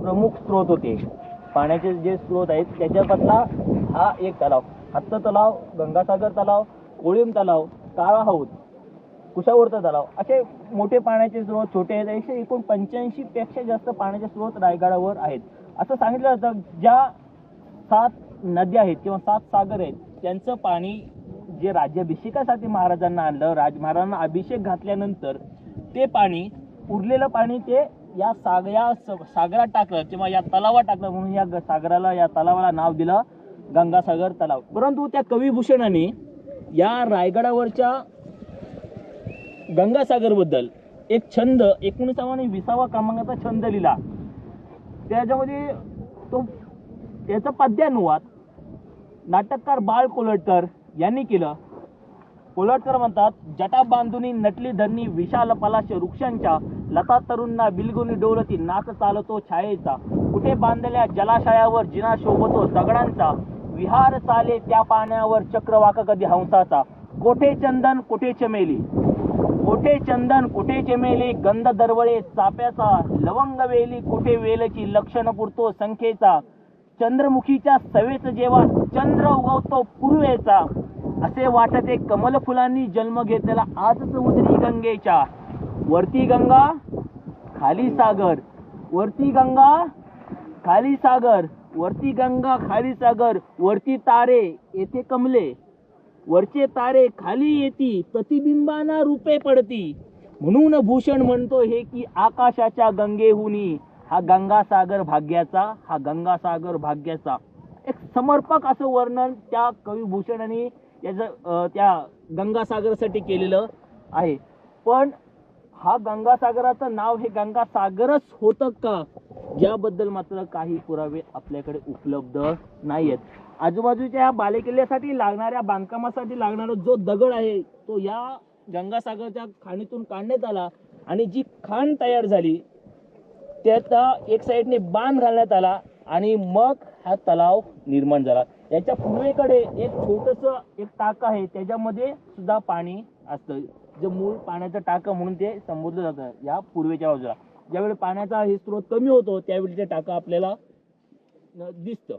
प्रमुख स्रोत होते. पाण्याचे जे स्रोत आहेत त्याच्यामधला हा एक तलाव. हत्त तलाव गंगासागर तलाव कोळीम तलाव काळा हौद कुशावर्त तलाव असे मोठे पाण्याचे स्रोत छोटे आहेत. एकशे एकूण पंच्याऐंशी पेक्षा जास्त पाण्याचे स्रोत रायगडावर आहेत. असं सांगितलं जातं ज्या सात नद्या आहेत किंवा सात सागर आहेत त्यांचं पाणी जे राज्याभिषेकासाठी महाराजांना आणलं राजमहाराजांना अभिषेक घातल्यानंतर ते पाणी उरलेलं पाणी ते या साग या सागरात टाकलं किंवा या तलावात टाकलं म्हणून या ग- सागराला या तलावाला नाव दिलं गंगासागर तलाव. परंतु त्या कविभूषणाने या रायगडावरच्या गंगासागरबद्दल एक छंद एकोणीसावा आणि विसावा क्रमांकाचा छंद लिहिला. त्याच्यामध्ये तो त्याचा पद्यानुवाद नाटककार बाळ कोलटकर यांनी केलं. कोलटकर म्हणतात जटा बांधुनी नटली धरणी विशाल पलाश वृक्षांच्या लता तरुणना बिलगुनी डोलती नाच चालतो छायेचा. कुठे बांधलेल्या जलाशयावर जिना शोभतो दगडांचा? विहार चाले त्या पाण्यावर चक्रवाक कधी हंसाचा? कोठे चंदन कुठे चमेली? कोठे चंदन कुठे चमेली? गंध दरवळे चाप्याचा लवंग वेली कुठे वेलची लक्षण पुरतो संख्येचा? चंद्रमुखीच्या सवेच जेव्हा चंद्र उगवतो पूर्वेचा. असे वाटते कमल फुलांनी जन्म घेतलेला आजच उतरी गंगेच्या. वरती गंगा खाली सागर. वरती गंगा खाली सागर. वरती गंगा खाली सागर. वरती तारे येथे कमले. वरचे तारे खाली येती प्रतिबिंबाना रूपे पडती. म्हणून भूषण म्हणतो हे की आकाशाच्या गंगेहुनी हा गंगासागर भाग्याचा हा गंगासागर भाग्याचा. एक समर्पक असं वर्णन त्या कवी भूषणाने अं, त्या गंगासागरासाठी केलेलं आहे. पण हा गंगासागराचं नाव हे गंगासागरच होतं का? याबद्दल मात्र काही पुरावे आपल्याकडे उपलब्ध नाही आहेत आजूबाजूच्या या बालेकिल्ल्यासाठी लागणाऱ्या बांधकामासाठी लागणारा जो दगड आहे तो या गंगासागरच्या खाणीतून काढण्यात आला आणि जी खाण तयार झाली त्याचा एक साईडने बांध घालण्यात आला आणि मग हा तलाव निर्माण झाला. याच्या पूर्वेकडे एक छोटस एक टाक आहे त्याच्यामध्ये सुद्धा पाणी असतं. जे मूळ पाण्याचं टाकं म्हणून ते संबोधलं जातं या पूर्वेच्या बाजूला. ज्यावेळी पाण्याचा हे स्रोत कमी होतो त्यावेळी ते टाकं आपल्याला दिसतं.